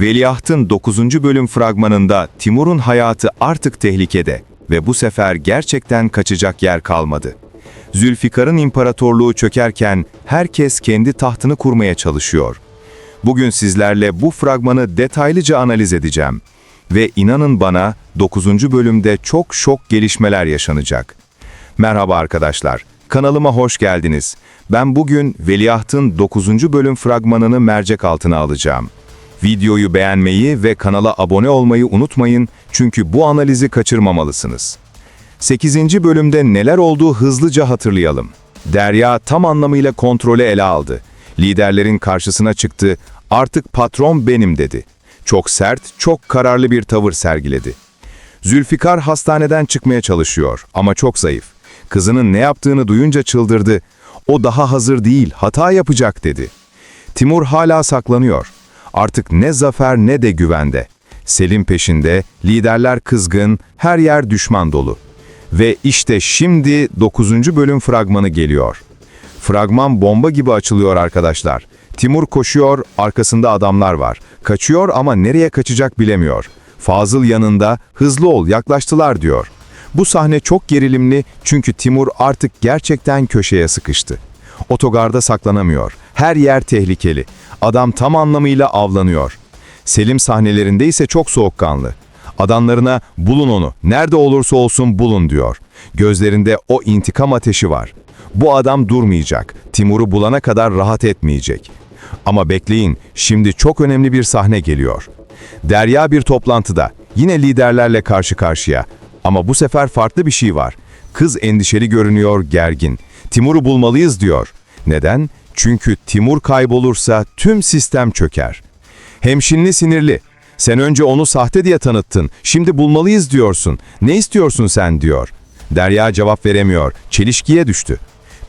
Veliahtın 9. bölüm fragmanında Timur'un hayatı artık tehlikede ve bu sefer gerçekten kaçacak yer kalmadı. Zülfikar'ın imparatorluğu çökerken herkes kendi tahtını kurmaya çalışıyor. Bugün sizlerle bu fragmanı detaylıca analiz edeceğim. Ve inanın bana 9. bölümde çok şok gelişmeler yaşanacak. Merhaba arkadaşlar, kanalıma hoş geldiniz. Ben bugün Veliahtın 9. bölüm fragmanını mercek altına alacağım. Videoyu beğenmeyi ve kanala abone olmayı unutmayın çünkü bu analizi kaçırmamalısınız. 8. bölümde neler olduğu hızlıca hatırlayalım. Derya tam anlamıyla kontrolü ele aldı. Liderlerin karşısına çıktı, artık patron benim dedi. Çok sert, çok kararlı bir tavır sergiledi. Zülfikar hastaneden çıkmaya çalışıyor ama çok zayıf. Kızının ne yaptığını duyunca çıldırdı. O daha hazır değil, hata yapacak dedi. Timur hala saklanıyor. Artık ne zafer ne de güvende. Selim peşinde, liderler kızgın, her yer düşman dolu. Ve işte şimdi 9. bölüm fragmanı geliyor. Fragman bomba gibi açılıyor arkadaşlar. Timur koşuyor, arkasında adamlar var. Kaçıyor ama nereye kaçacak bilemiyor. Fazıl yanında, hızlı ol, yaklaştılar diyor. Bu sahne çok gerilimli çünkü Timur artık gerçekten köşeye sıkıştı. Otogarda saklanamıyor. Her yer tehlikeli. Adam tam anlamıyla avlanıyor. Selim sahnelerinde ise çok soğukkanlı. Adamlarına bulun onu, nerede olursa olsun bulun diyor. Gözlerinde o intikam ateşi var. Bu adam durmayacak, Timur'u bulana kadar rahat etmeyecek. Ama bekleyin, şimdi çok önemli bir sahne geliyor. Derya bir toplantıda, yine liderlerle karşı karşıya. Ama bu sefer farklı bir şey var. Kız endişeli görünüyor, gergin. Timur'u bulmalıyız diyor. Neden? Çünkü Timur kaybolursa tüm sistem çöker. Hemşinli sinirli. Sen önce onu sahte diye tanıttın. Şimdi bulmalıyız diyorsun. Ne istiyorsun sen diyor. Derya cevap veremiyor. Çelişkiye düştü.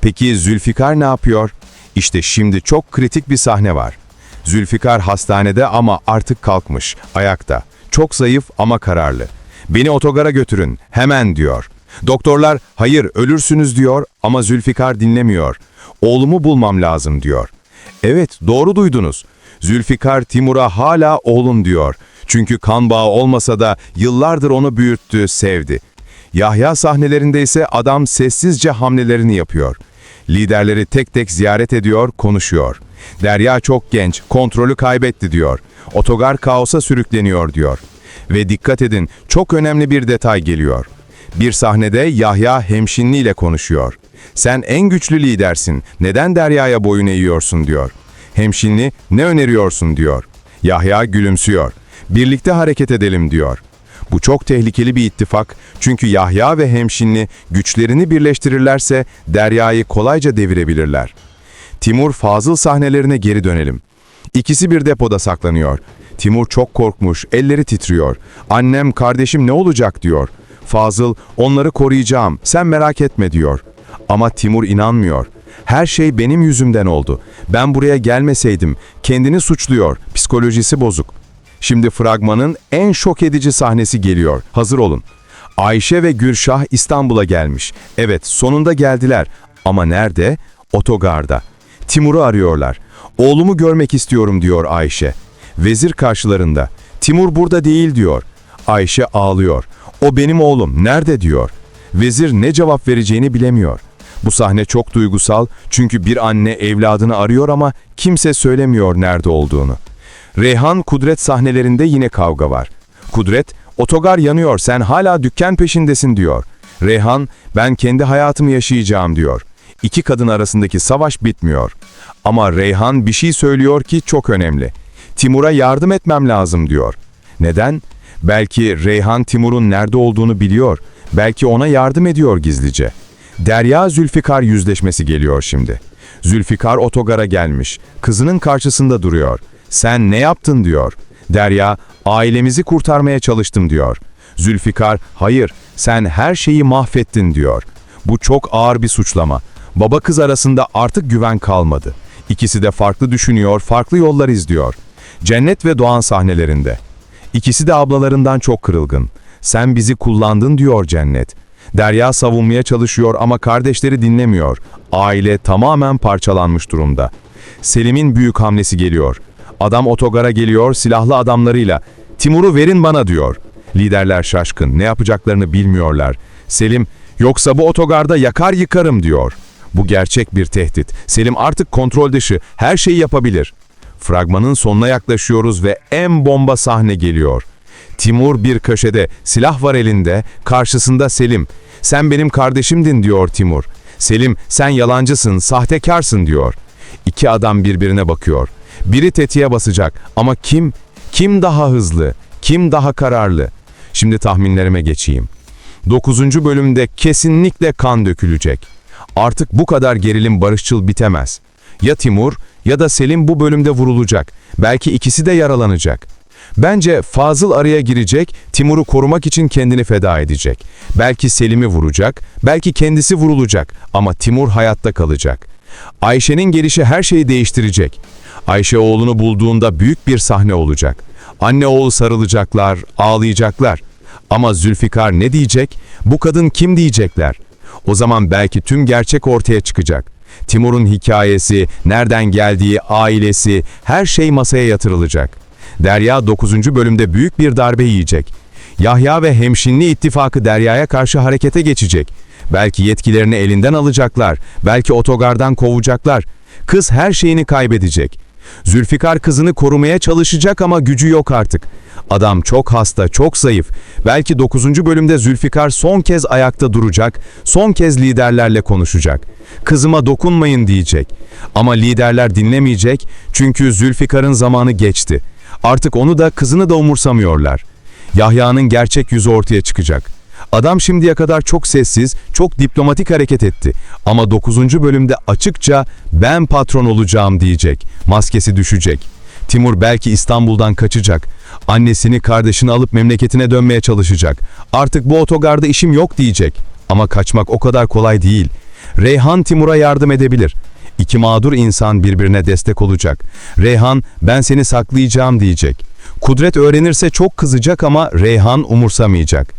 Peki Zülfikar ne yapıyor? İşte şimdi çok kritik bir sahne var. Zülfikar hastanede ama artık kalkmış, ayakta. Çok zayıf ama kararlı. Beni otogara götürün, hemen diyor. Doktorlar, hayır ölürsünüz diyor ama Zülfikar dinlemiyor. Oğlumu bulmam lazım diyor. Evet, doğru duydunuz. Zülfikar Timur'a hala oğlum diyor. Çünkü kan bağı olmasa da yıllardır onu büyüttü, sevdi. Yahya sahnelerinde ise adam sessizce hamlelerini yapıyor. Liderleri tek tek ziyaret ediyor, konuşuyor. Derya çok genç, kontrolü kaybetti diyor. Otogar kaosa sürükleniyor diyor. Ve dikkat edin, çok önemli bir detay geliyor. Bir sahnede Yahya hemşinli ile konuşuyor. Sen en güçlü lidersin, neden Derya'ya boyun eğiyorsun diyor. Hemşinli ne öneriyorsun diyor. Yahya gülümsüyor. Birlikte hareket edelim diyor. Bu çok tehlikeli bir ittifak çünkü Yahya ve Hemşinli güçlerini birleştirirlerse Derya'yı kolayca devirebilirler. Timur Fazıl sahnelerine geri dönelim. İkisi bir depoda saklanıyor. Timur çok korkmuş, elleri titriyor. Annem, kardeşim ne olacak diyor. Fazıl, onları koruyacağım, sen merak etme diyor. Ama Timur inanmıyor. Her şey benim yüzümden oldu. Ben buraya gelmeseydim, kendini suçluyor, psikolojisi bozuk. Şimdi fragmanın en şok edici sahnesi geliyor. Hazır olun. Ayşe ve Gülşah İstanbul'a gelmiş. Evet, sonunda geldiler. Ama nerede? Otogarda. Timur'u arıyorlar. Oğlumu görmek istiyorum diyor Ayşe. Vezir karşılarında. Timur burada değil diyor. Ayşe ağlıyor. O benim oğlum, nerede diyor. Vezir ne cevap vereceğini bilemiyor. Bu sahne çok duygusal çünkü bir anne evladını arıyor ama kimse söylemiyor nerede olduğunu. Reyhan Kudret sahnelerinde yine kavga var. Kudret, otogar yanıyor sen hala dükkan peşindesin diyor. Reyhan, ben kendi hayatımı yaşayacağım diyor. İki kadın arasındaki savaş bitmiyor. Ama Reyhan bir şey söylüyor ki çok önemli. Timur'a yardım etmem lazım diyor. Neden? Belki Reyhan Timur'un nerede olduğunu biliyor. Belki ona yardım ediyor gizlice. Derya Zülfikar yüzleşmesi geliyor şimdi. Zülfikar otogara gelmiş. Kızının karşısında duruyor. Sen ne yaptın diyor. Derya, ailemizi kurtarmaya çalıştım diyor. Zülfikar, hayır, sen her şeyi mahvettin diyor. Bu çok ağır bir suçlama. Baba kız arasında artık güven kalmadı. İkisi de farklı düşünüyor, farklı yollar izliyor. Cennet ve Doğan sahnelerinde. İkisi de ablalarından çok kırılgın. Sen bizi kullandın diyor Cennet. Derya savunmaya çalışıyor ama kardeşleri dinlemiyor. Aile tamamen parçalanmış durumda. Selim'in büyük hamlesi geliyor. Adam otogara geliyor silahlı adamlarıyla. Timur'u verin bana diyor. Liderler şaşkın, ne yapacaklarını bilmiyorlar. Selim, yoksa bu otogarda yakar yıkarım diyor. Bu gerçek bir tehdit. Selim artık kontrol dışı, her şeyi yapabilir. Fragmanın sonuna yaklaşıyoruz ve en bomba sahne geliyor. Timur bir köşede, silah var elinde, karşısında Selim. Sen benim kardeşimdin diyor Timur. Selim, sen yalancısın, sahtekarsın diyor. İki adam birbirine bakıyor. Biri tetiğe basacak ama kim? Kim daha hızlı? Kim daha kararlı? Şimdi tahminlerime geçeyim. 9. bölümde kesinlikle kan dökülecek. Artık bu kadar gerilim barışçıl bitemez. Ya Timur ya da Selim bu bölümde vurulacak. Belki ikisi de yaralanacak. Bence Fazıl araya girecek, Timur'u korumak için kendini feda edecek. Belki Selim'i vuracak, belki kendisi vurulacak ama Timur hayatta kalacak. Ayşe'nin gelişi her şeyi değiştirecek. Ayşe oğlunu bulduğunda büyük bir sahne olacak. Anne oğul sarılacaklar, ağlayacaklar. Ama Zülfikar ne diyecek? Bu kadın kim diyecekler? O zaman belki tüm gerçek ortaya çıkacak. Timur'un hikayesi, nereden geldiği, ailesi, her şey masaya yatırılacak. Derya 9. bölümde büyük bir darbe yiyecek. Yahya ve Hemşinli ittifakı Derya'ya karşı harekete geçecek. Belki yetkilerini elinden alacaklar, belki otogardan kovacaklar. Kız her şeyini kaybedecek. Zülfikar kızını korumaya çalışacak ama gücü yok artık. Adam çok hasta, çok zayıf. Belki 9. bölümde Zülfikar son kez ayakta duracak, son kez liderlerle konuşacak. Kızıma dokunmayın diyecek. Ama liderler dinlemeyecek çünkü Zülfikar'ın zamanı geçti. Artık onu da kızını da umursamıyorlar. Yahya'nın gerçek yüzü ortaya çıkacak. Adam şimdiye kadar çok sessiz, çok diplomatik hareket etti. Ama 9. bölümde açıkça ben patron olacağım diyecek. Maskesi düşecek. Timur belki İstanbul'dan kaçacak. Annesini, kardeşini alıp memleketine dönmeye çalışacak. Artık bu otogarda işim yok diyecek. Ama kaçmak o kadar kolay değil. Reyhan Timur'a yardım edebilir. İki mağdur insan birbirine destek olacak. Reyhan ben seni saklayacağım diyecek. Kudret öğrenirse çok kızacak ama Reyhan umursamayacak.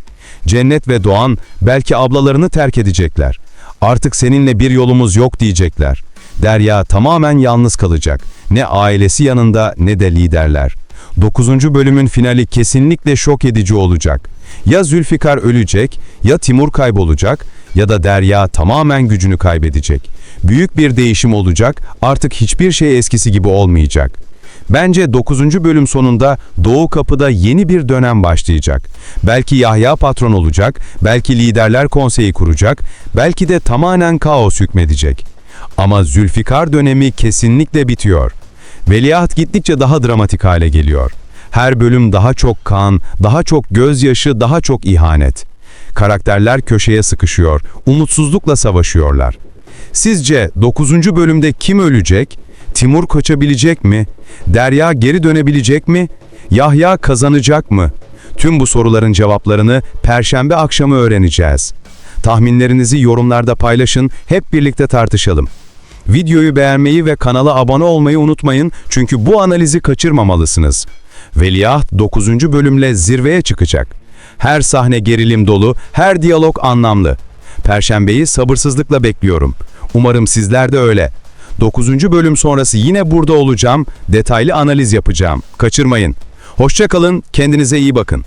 Cennet ve Doğan belki ablalarını terk edecekler. Artık seninle bir yolumuz yok diyecekler. Derya tamamen yalnız kalacak. Ne ailesi yanında ne de liderler. 9. bölümün finali kesinlikle şok edici olacak. Ya Zülfikar ölecek, ya Timur kaybolacak ya da Derya tamamen gücünü kaybedecek. Büyük bir değişim olacak, artık hiçbir şey eskisi gibi olmayacak. Bence 9. bölüm sonunda Doğu Kapı'da yeni bir dönem başlayacak. Belki Yahya patron olacak, belki liderler konseyi kuracak, belki de tamamen kaos hükmedecek. Ama Zülfikar dönemi kesinlikle bitiyor. Veliaht gittikçe daha dramatik hale geliyor. Her bölüm daha çok kan, daha çok gözyaşı, daha çok ihanet. Karakterler köşeye sıkışıyor, umutsuzlukla savaşıyorlar. Sizce 9. bölümde kim ölecek? Timur kaçabilecek mi? Derya geri dönebilecek mi? Yahya kazanacak mı? Tüm bu soruların cevaplarını Perşembe akşamı öğreneceğiz. Tahminlerinizi yorumlarda paylaşın, hep birlikte tartışalım. Videoyu beğenmeyi ve kanala abone olmayı unutmayın çünkü bu analizi kaçırmamalısınız. Veliaht 9. bölümle zirveye çıkacak. Her sahne gerilim dolu, her diyalog anlamlı. Perşembeyi sabırsızlıkla bekliyorum. Umarım sizler de öyle. 9. bölüm sonrası yine burada olacağım, detaylı analiz yapacağım. Kaçırmayın. Hoşça kalın, kendinize iyi bakın.